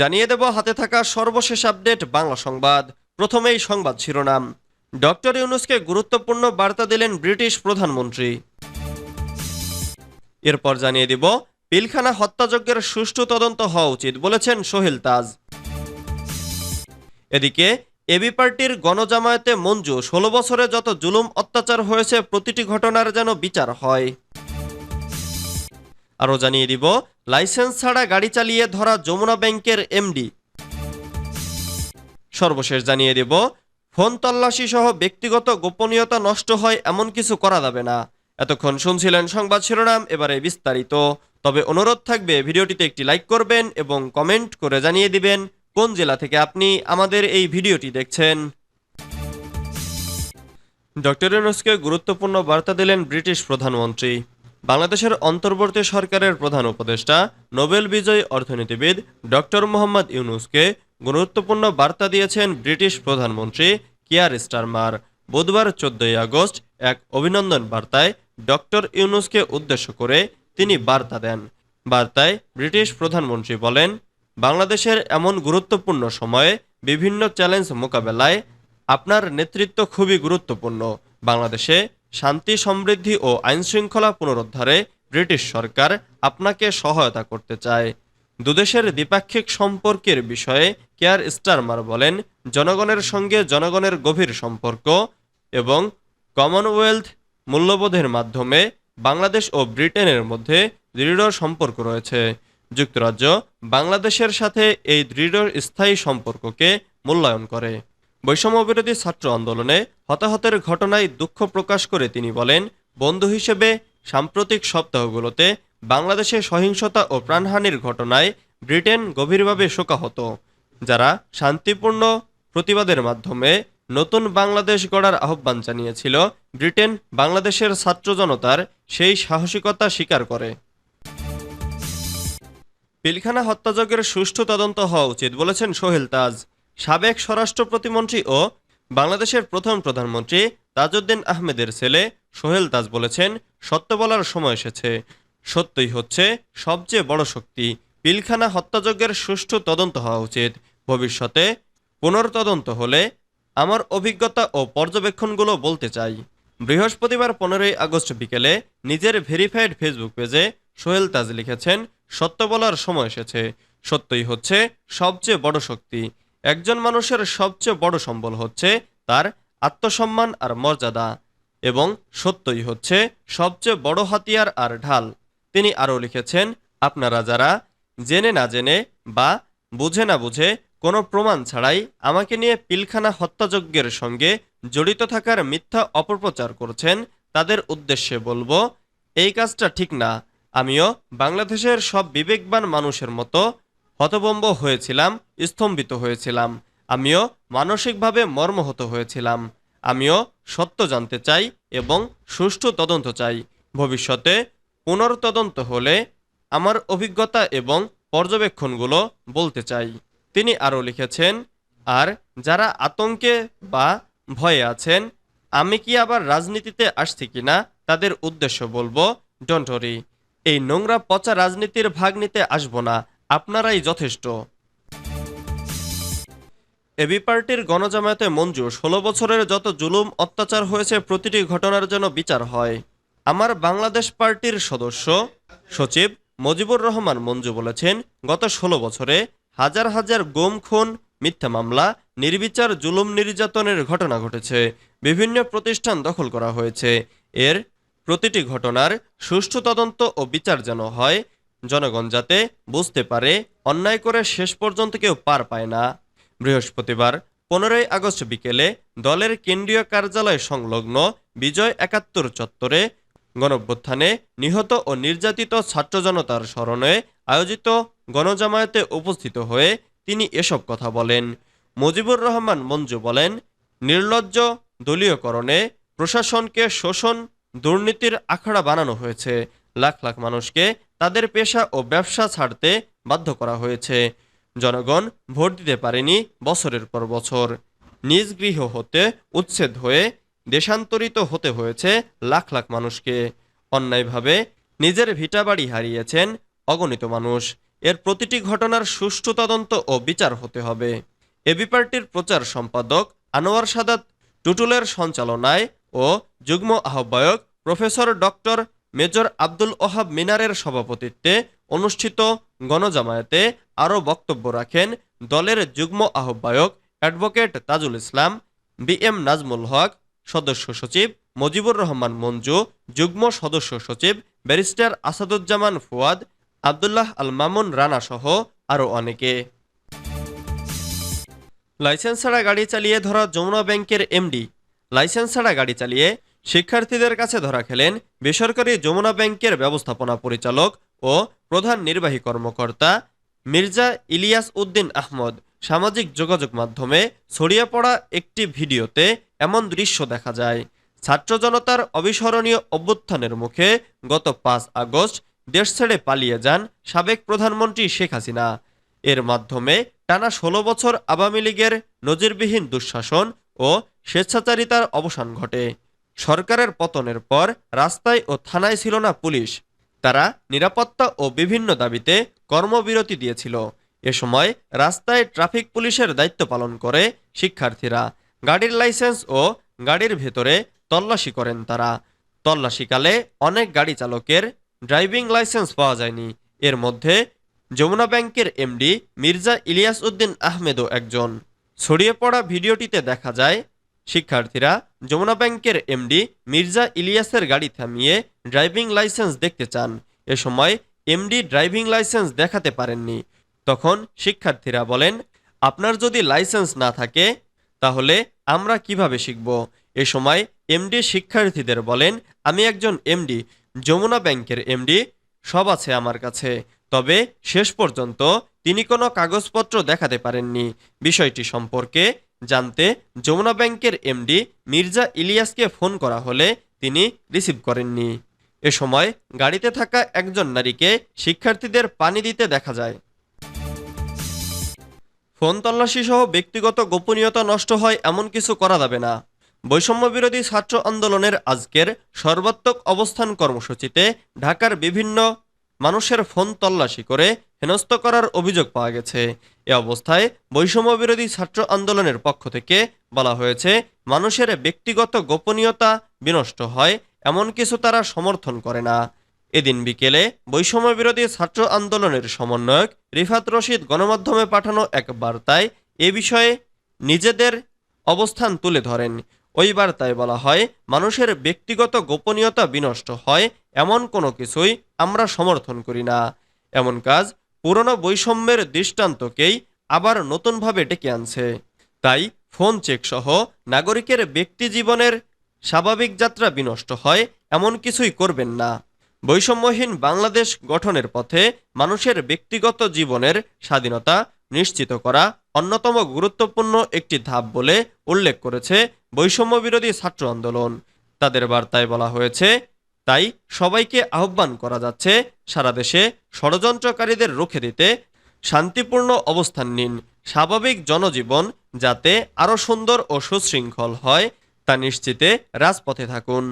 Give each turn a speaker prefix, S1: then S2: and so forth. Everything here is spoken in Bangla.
S1: জানিয়ে দেব, হাতে থাকা সর্বশেষ আপডেট বাংলা সংবাদ। প্রথমেই সংবাদ শিরোনাম। ডক্টর ইউনুসকে গুরুত্বপূর্ণ বার্তা দিলেন ব্রিটিশ প্রধানমন্ত্রী। এরপর জানিয়ে দিব, পিলখানা হত্যাযজ্ঞের সুষ্ঠু তদন্ত হওয়া উচিত বলেছেন সোহেল তাজ। এদিকে, এবি পার্টির গণজামায়াতে মঞ্জু, ষোলো বছরে যত জুলুম অত্যাচার হয়েছে, প্রতিটি ঘটনার যেন বিচার হয়। আরও জানিয়ে দিব লাইসেন্স ছাড়া গাড়ি চালিয়ে ধরা যমুনা ব্যাংকের এমডি। সর্বশেষ জানিয়ে দেব, ফোন তল্লাশি সহ ব্যক্তিগত গোপনীয়তা নষ্ট হয় এমন কিছু করা যাবে না। এতক্ষণ শুনছিলেন সংবাদ শিরোনাম, এবারে বিস্তারিত। তবে অনুরোধ থাকবে, ভিডিওটিতে একটি লাইক করবেন এবং কমেন্ট করে জানিয়ে দিবেন কোন জেলা থেকে আপনি আমাদের এই ভিডিওটি দেখছেন। ডক্টর ইউনুসকে গুরুত্বপূর্ণ বার্তা দিলেন ব্রিটিশ প্রধানমন্ত্রী। বাংলাদেশের অন্তর্বর্তী সরকারের প্রধান উপদেষ্টা, নোবেল বিজয়ী অর্থনীতিবিদ ডক্টর মোহাম্মদ ইউনুসকে গুরুত্বপূর্ণ বার্তা দিয়েছেন ব্রিটিশ প্রধানমন্ত্রী কিয়ার স্টারমার। বুধবার চোদ্দই আগস্ট এক অভিনন্দন বার্তায় ডক্টর ইউনুসকে উদ্দেশ্য করে তিনি বার্তা দেন। বার্তায় ব্রিটিশ প্রধানমন্ত্রী বলেন, বাংলাদেশের এমন গুরুত্বপূর্ণ সময়ে বিভিন্ন চ্যালেঞ্জ মোকাবেলায় আপনার নেতৃত্ব খুবই গুরুত্বপূর্ণ। বাংলাদেশে শান্তি, সমৃদ্ধি ও আইনশৃঙ্খলা পুনরুদ্ধারে ব্রিটিশ সরকার আপনাকে সহায়তা করতে চায়। দুদেশের দ্বিপাক্ষিক সম্পর্কের বিষয়ে কেয়ার স্টারমার বলেন, জনগণের সঙ্গে জনগণের গভীর সম্পর্ক এবং কমনওয়েলথ মূল্যবোধের মাধ্যমে বাংলাদেশ ও ব্রিটেনের মধ্যে দৃঢ় সম্পর্ক রয়েছে। যুক্তরাজ্য বাংলাদেশের সাথে এই দৃঢ় স্থায়ী সম্পর্ককে মূল্যায়ন করে। বৈষম্য বিরোধী ছাত্র আন্দোলনে হতাহতের ঘটনায় দুঃখ প্রকাশ করে তিনি বলেন, বন্ধু হিসেবে সাম্প্রতিক সপ্তাহগুলোতে বাংলাদেশে সহিংসতা ও প্রাণহানির ঘটনায় ব্রিটেন গভীরভাবে শোকাহত। যারা শান্তিপূর্ণ প্রতিবাদের মাধ্যমে নতুন বাংলাদেশ গড়ার আহ্বান জানিয়েছিল, ব্রিটেন বাংলাদেশের ছাত্র জনতার সেই সাহসিকতা স্বীকার করে। পিলখানা হত্যাযজ্ঞের সুষ্ঠু তদন্ত হওয়া উচিত বলেছেন সোহেল তাজ। সাবেক স্বরাষ্ট্র প্রতিমন্ত্রী ও বাংলাদেশের প্রথম প্রধানমন্ত্রী তাজউদ্দিন আহমেদের ছেলে সোহেল তাজ বলেছেন, সত্য বলার সময় এসেছে। সত্যই হচ্ছে, সবচেয়ে বড় শক্তি, পিলখানা হত্যাযজ্ঞের সুষ্ঠু তদন্ত হওয়া উচিত। ভবিষ্যতে পুনর্তদন্ত হলে আমার অভিজ্ঞতা ও পর্যবেক্ষণগুলো বলতে চাই। বৃহস্পতিবার পনেরোই আগস্ট বিকেলে নিজের ভেরিফাইড ফেসবুক পেজে সোহেল তাজ লিখেছেন, সত্য বলার সময় এসেছে। সত্যই হচ্ছে, সবচেয়ে বড় শক্তি একজন মানুষের সবচেয়ে বড় সম্বল হচ্ছে তার আত্মসম্মান আর মর্যাদা এবং সত্যই হচ্ছে সবচেয়ে বড় হাতিয়ার আর ঢাল। তিনি আরও লিখেছেন, আপনারা যারা জেনে না জেনে বা বুঝে না বুঝে কোনো প্রমাণ ছাড়াই আমাকে নিয়ে পিলখানা হত্যাযজ্ঞের সঙ্গে জড়িত থাকার মিথ্যা অপপ্রচার করছেন, তাদের উদ্দেশ্যে বলব, এই কাজটা ঠিক না। আমিও বাংলাদেশের সব বিবেকবান মানুষের মতো হতবম্ব হয়েছিলাম, স্তম্ভিত হয়েছিলাম। আমিও মানসিকভাবে মর্মহত হয়েছিলাম। আমিও সত্য জানতে চাই এবং সুষ্ঠু তদন্ত চাই। ভবিষ্যতে পুনর্তদন্ত হলে আমার অভিজ্ঞতা এবং পর্যবেক্ষণগুলো বলতে চাই। তিনি আরও লিখেছেন, আর যারা আতঙ্কে বা ভয়ে আছেন, আমি কি আবার রাজনীতিতে আসছি কিনা তাদের উদ্দেশ্য বলব ডন্টরি এই নোংরা পচা রাজনীতির ভাগ নিতে আসব না। আপনারাই যথেষ্ট। এবি পার্টির গণজামায়াতে মঞ্জু ষোলো বছরের যত জুলুম, অত্যাচার হয়েছে, প্রতিটি ঘটনার যেন বিচার হয়। আমার বাংলাদেশ পার্টির সদস্য, সচিব মজিবুর রহমান মঞ্জু বলেছেন, গত ষোলো বছরে হাজার হাজার গুম, খুন, মিথ্যা মামলা, নির্বিচার জুলুম নির্যাতনের ঘটনা ঘটেছে। বিভিন্ন প্রতিষ্ঠান দখল করা হয়েছে। এর প্রতিটি ঘটনার সুষ্ঠু তদন্ত ও বিচার যেন হয় জনগণ যাতে বুঝতে পারে, অন্যায় করে শেষ পর্যন্ত কেউ পার পায় না। বৃহস্পতিবার, পনেরোই আগস্ট বিকেলে দলের কেন্দ্রীয় কার্যালয় সংলগ্ন বিজয় একাত্তর চত্বরে গণঅভ্যুত্থানে নিহত ও নির্যাতিত ছাত্র জনতার স্মরণে আয়োজিত গণজামায়াতে উপস্থিত হয়ে তিনি এসব কথা বলেন। মুজিবুর রহমান মঞ্জু বলেন, নির্লজ্জ দলীয়করণে প্রশাসনকে শোষণ, দুর্নীতির আখড়া বানানো হয়েছে। লাখ লাখ মানুষকে তাদের পেশা ও ব্যবসা ছাড়তে বাধ্য করা হয়েছে। জনগণ ভোট দিতে পারেনি বছরের পর বছর। নিজ গৃহ হতে উচ্ছেদ হয়ে দেশান্তরিত হতে হয়েছে লাখ লাখ মানুষকে। অন্যায়ভাবে নিজের ভিটাবাড়ি হারিয়েছেন অগণিত মানুষ। এর প্রতিটি ঘটনার সুষ্ঠু তদন্ত ও বিচার হতে হবে। এবি পার্টির প্রচার সম্পাদক আনোয়ার সাদাত টুটুলের সঞ্চালনায় ও যুগ্ম আহ্বায়ক professor doctor major Abdul Wahab মিনারের সভাপতিত্বে অনুষ্ঠিত গণজামায়াতে আরও বক্তব্য রাখেন দলের যুগ্ম আহ্বায়ক advocate Tajul Islam B M Nazmul Haque, সদস্য সচিব মজিবুর রহমান মঞ্জু, যুগ্ম সদস্য সচিব ব্যারিস্টার আসাদুজ্জামান ফুয়াদ, আবদুল্লাহ আল মামুন রানা সহ আরও অনেকে। লাইসেন্স ছাড়া গাড়ি চালিয়ে ধরা যমুনা ব্যাংকের এমডি। লাইসেন্স ছাড়া গাড়ি চালিয়ে শিক্ষার্থীদের কাছে ধরা খেলেন বেসরকারি যমুনা ব্যাংকের ব্যবস্থাপনা পরিচালক ও প্রধান নির্বাহী কর্মকর্তা মির্জা ইলিয়াস উদ্দিন আহমদ। সামাজিক যোগাযোগ মাধ্যমে ছড়িয়ে পড়া একটি ভিডিওতে এমন দৃশ্য দেখা যায়। ছাত্র জনতার অবিস্মরণীয় অভ্যুত্থানের মুখে গত পাঁচ আগস্ট দেশ ছেড়ে পালিয়ে যান সাবেক প্রধানমন্ত্রী শেখ হাসিনা। এর মাধ্যমে টানা ষোলো বছর আওয়ামী লীগের নজিরবিহীন দুঃশাসন ও স্বেচ্ছাচারিতার অবসান ঘটে। সরকারের পতনের পর রাস্তায় ও থানায় ছিল না পুলিশ। তারা নিরাপত্তা ও বিভিন্ন দাবিতে কর্মবিরতি দিয়েছিল। এ সময় রাস্তায় ট্রাফিক পুলিশের দায়িত্ব পালন করে শিক্ষার্থীরা। গাড়ির লাইসেন্স ও গাড়ির ভেতরে তল্লাশি করেন তারা। তল্লাশিকালে অনেক গাড়ি চালকের ড্রাইভিং লাইসেন্স পাওয়া যায়নি। এর মধ্যে যমুনা ব্যাংকের এমডি মির্জা ইলিয়াস উদ্দিন আহমেদও একজন। ছড়িয়ে পড়া ভিডিওটিতে দেখা যায় শিক্ষার্থীরা, যমুনা ব্যাংকের এমডি মির্জা ইলিয়াসের গাড়ি থামিয়ে ড্রাইভিং লাইসেন্স দেখতে চান। এ সময় এমডি ড্রাইভিং লাইসেন্স দেখাতে পারেননি। তখন শিক্ষার্থীরা বলেন, আপনার যদি লাইসেন্স না থাকে, তাহলে আমরা কীভাবে শিখব? এ সময় এমডি শিক্ষার্থীদের বলেন, আমি একজন এমডি যমুনা ব্যাংকের এমডি সব আছে আমার কাছে। তবে শেষ পর্যন্ত তিনি কোনো কাগজপত্র দেখাতে পারেননি। বিষয়টি সম্পর্কে জানতে যমুনা ব্যাংকের এমডি মির্জা ইলিয়াসকে ফোন করা হলে তিনি রিসিভ করেননি। এ সময় গাড়িতে থাকা একজন নারীকে শিক্ষার্থীদের পানি দিতে দেখা যায়। ফোন তল্লাশি সহ ব্যক্তিগত গোপনীয়তা নষ্ট হয় এমন কিছু করা যাবে না। বৈষম্য বিরোধী ছাত্র আন্দোলনের আজকের সর্বাত্মক অবস্থান কর্মসূচিতে ঢাকার বিভিন্ন মানুষের ফোন তল্লাশি করে হেনস্থ করার অভিযোগ পাওয়া গেছে। এ অবস্থায় বৈষম্য বিরোধী ছাত্র আন্দোলনের পক্ষ থেকে বলা হয়েছে, মানুষের ব্যক্তিগত গোপনীয়তা বিনষ্ট হয়, এমন কিছু তারা সমর্থন করে না। এদিন বিকেলে বৈষম্য বিরোধী ছাত্র আন্দোলনের সমন্বয়ক রিফাত রশিদ গণমাধ্যমে পাঠানো এক বার্তায় এ বিষয়ে নিজেদের অবস্থান তুলে ধরেন। ওই বার্তায় বলা হয়, মানুষের ব্যক্তিগত গোপনীয়তা বিনষ্ট হয়, এমন কোনো কিছুই আমরা সমর্থন করি না। এমন কাজ পুরনো বৈষম্যের দৃষ্টান্তকেই আবার নতুনভাবে ডেকে আনছে। তাই ফোন চেক সহ নাগরিকের ব্যক্তি জীবনের স্বাভাবিক যাত্রা বিনষ্ট হয়, এমন কিছুই করবেন না। বৈষম্যহীন বাংলাদেশ গঠনের পথে মানুষের ব্যক্তিগত জীবনের স্বাধীনতা নিশ্চিত করা অন্যতম গুরুত্বপূর্ণ একটি ধাপ বলে উল্লেখ করেছে বৈষম্য বিরোধী ছাত্র আন্দোলন। তাদের বার্তায় বলা হয়েছে তাই সবাইকে আহ্বান করা যাচ্ছে সারা দেশে ষড়যন্ত্রকারীদের রুখে দিতে, শান্তিপূর্ণ অবস্থান নিন, স্বাভাবিক জনজীবন যাতে আরও সুন্দর ও সুশৃঙ্খল হয়, তা নিশ্চিতে রাজপথে থাকুন।